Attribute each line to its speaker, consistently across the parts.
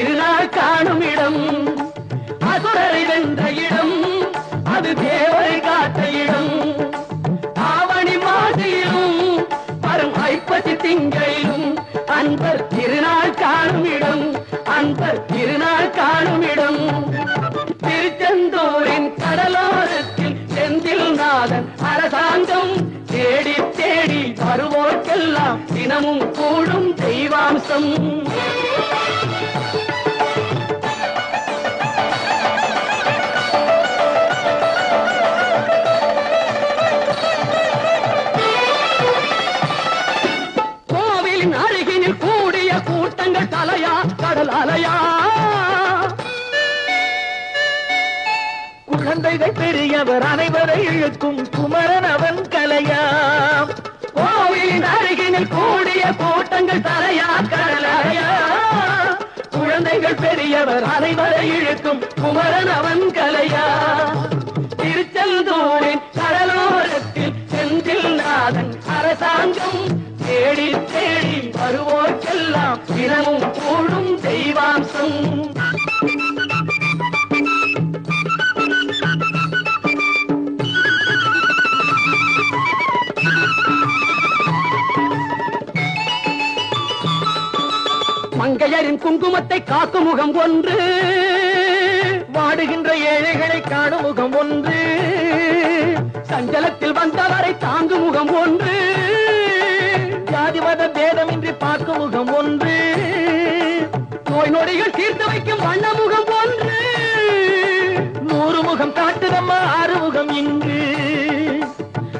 Speaker 1: திருநாள் காணும் இடம். அசுரரை வென்ற இடம். அது தேவரை காட்ட இடம். ஆவணி மாசையிலும் வரும் ஐப்பசி திங்களிலும் அன்பர் திருநாள் காணும் இடம். அன்பர் திருநாள் காணும் இடம். திருச்செந்தூரின் கடலோரத்தில் செந்தில் நாதன் அரசாங்கம். தேடி தேடி வருவோர்க்கெல்லாம் தினமும் கூடும் தெய்வாம்சம். கடல் அலையா குழந்தைகள் பெரியவர் அனைவரை இழுக்கும் குமரன் அவன் கலையா கோவிலின் அருகினில் கூடிய கூட்டங்கள் தலையா கடல் குழந்தைகள் பெரியவர் அனைவரை இழுக்கும் குமரன் அவன் கலையா திருச்செந்தூரின் கடலோரத்தில் செந்தில் நாதன் அரசாங்கம் தேடி தேடி வருவோர்க்கெல்லாம் தினமும் கூடும் தெய்வாம்சம். மங்கையரின் குங்குமத்தை காக்கும் முகம் ஒன்று வாடுகின்ற ஏழைகளை காணும் முகம் ஒன்று சஞ்சலத்தில் வந்தவரை தாங்கும் முகம் ஒன்று. ஜாதி மத பேதமின்றி பார்க்கும் முகம் ஒன்று. நோய் நொடிகள் தீர்த்து வைக்கும் வண்ண முகம் ஒன்று. நூறு முகம் காட்டுதம்மா ஆறு முகம் இங்கு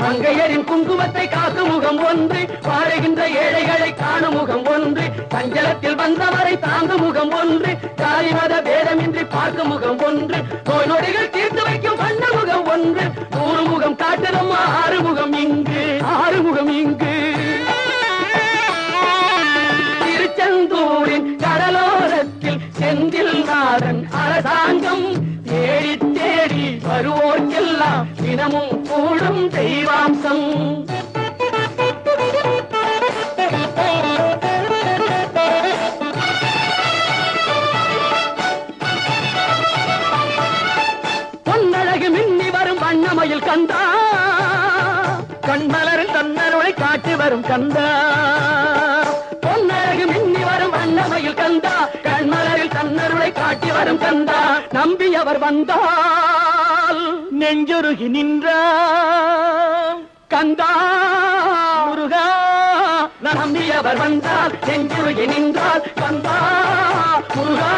Speaker 1: மங்கையரின் குங்குமத்தை காக்கும் முகம் ஒன்று. வாழுகின்ற ஏழைகளை காணும் முகம் ஒன்று. சஞ்சலத்தில் வந்தவரை தாங்கும் முகம் ஒன்று. ஜாதி மத பேதமின்றி பார்க்கும் முகம் ஒன்று. நோய் நொடிகள் தீர்த்து வைக்கும் வண்ண முகம் ஒன்று. நூறு முகம் காட்டுதம்மா ஆறு முகம் இங்கு. ஆறு முகம் இங்கு. கடலோரத்தில் செந்தில் நாதன் அரசாங்கம் தேடி தேடி வருவோர்க்கெல்லாம் தினமும் கூடும் தெய்வாம்சம். பொன்னழகு மின்னி வரும் வண்ணமயில் கந்தா. கண்மலரும் தன்னருளை காட்டி வரும் கந்தா. காட்டி வரும் கந்தா நம்பியவர் வந்தால் நெஞ்சுருகி நின்றார் கந்தா முருகா நம்பியவர் வந்தால் நெஞ்சுருகி நின்றால் கந்தா முருகா.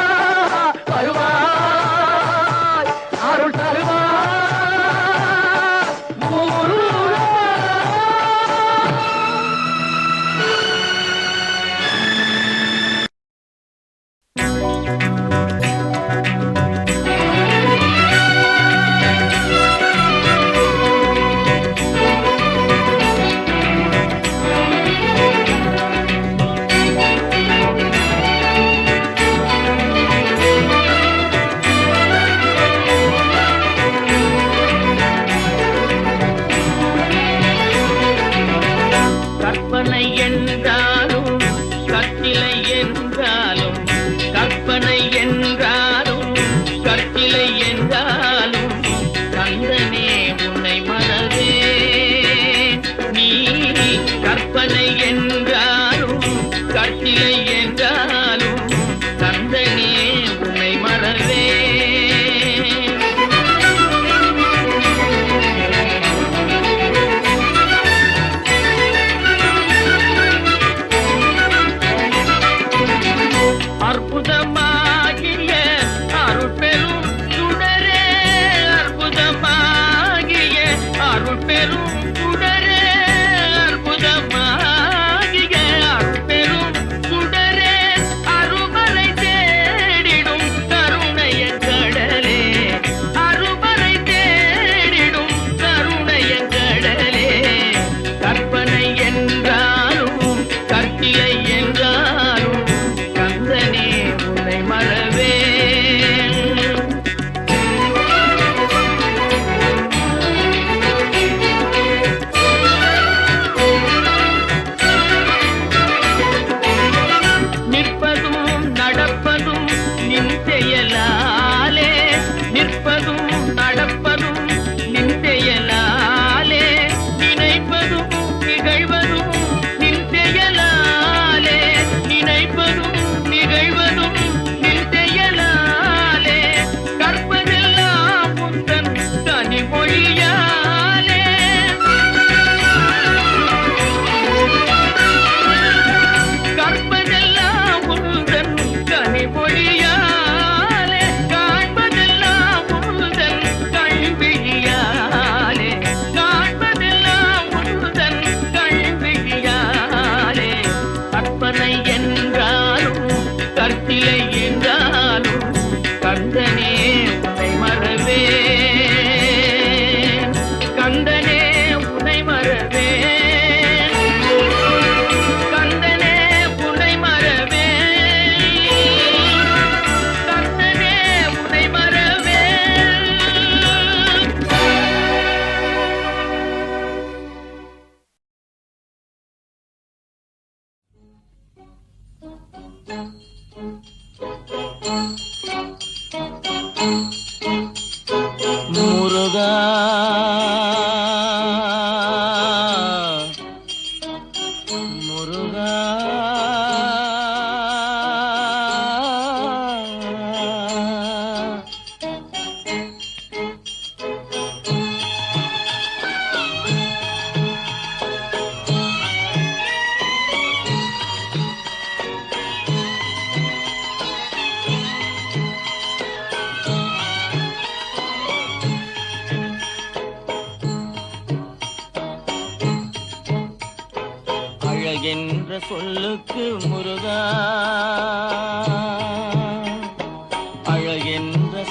Speaker 2: Thank you.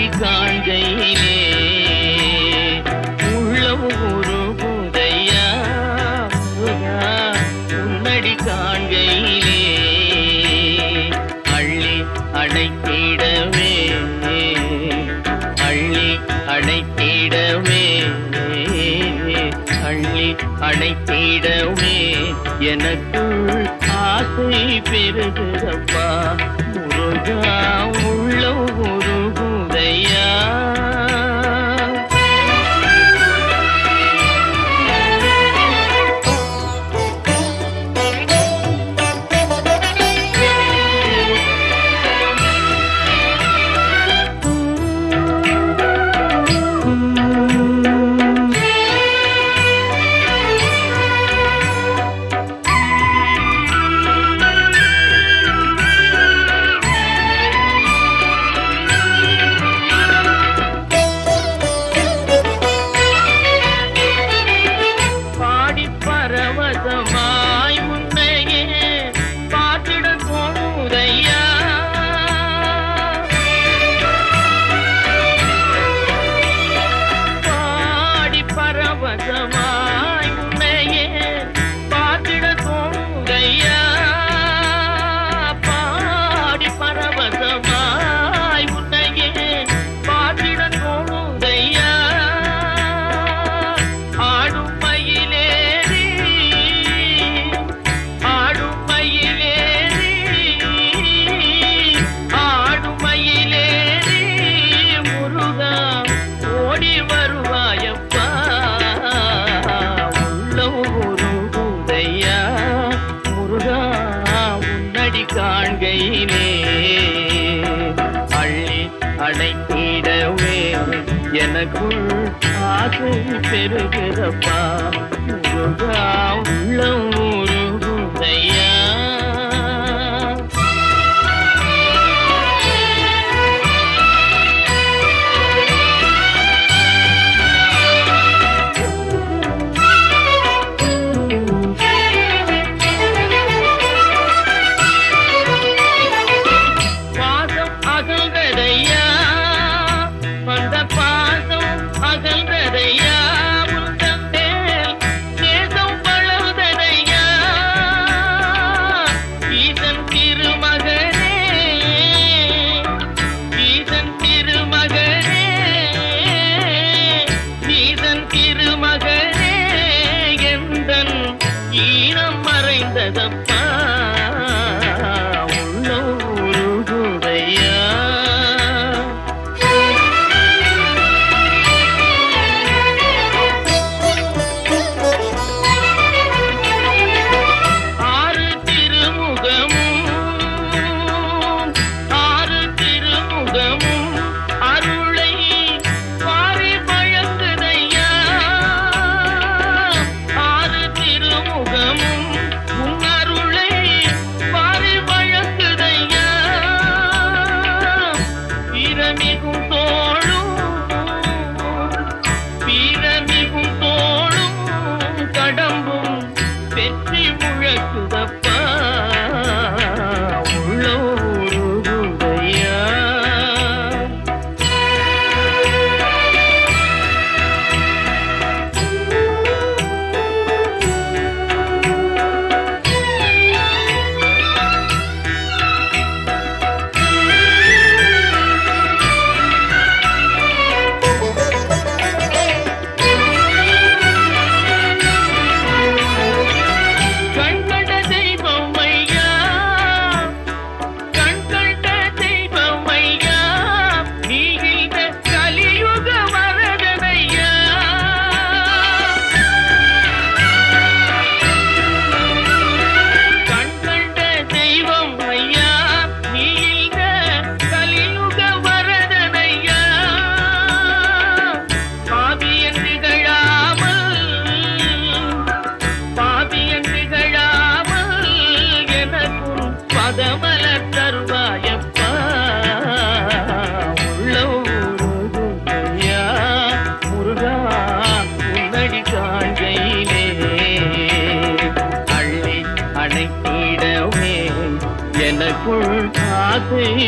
Speaker 2: உன்னடி காண்கையிலே உள்ளம் ஒரு புதையா உன்னடி காண்கையிலே அள்ளி அடைத்திடவே அள்ளி அடைத்திடவே அள்ளி அடைத்திடவே எனக்குள் ஆசை பெருகுதப்பா முருகா பெருகிறப்பா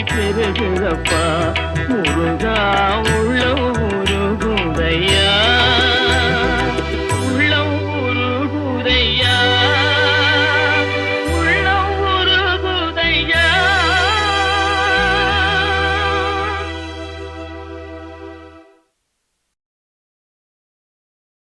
Speaker 2: ஆசை பெருகிறப்பா முருகா உள்ள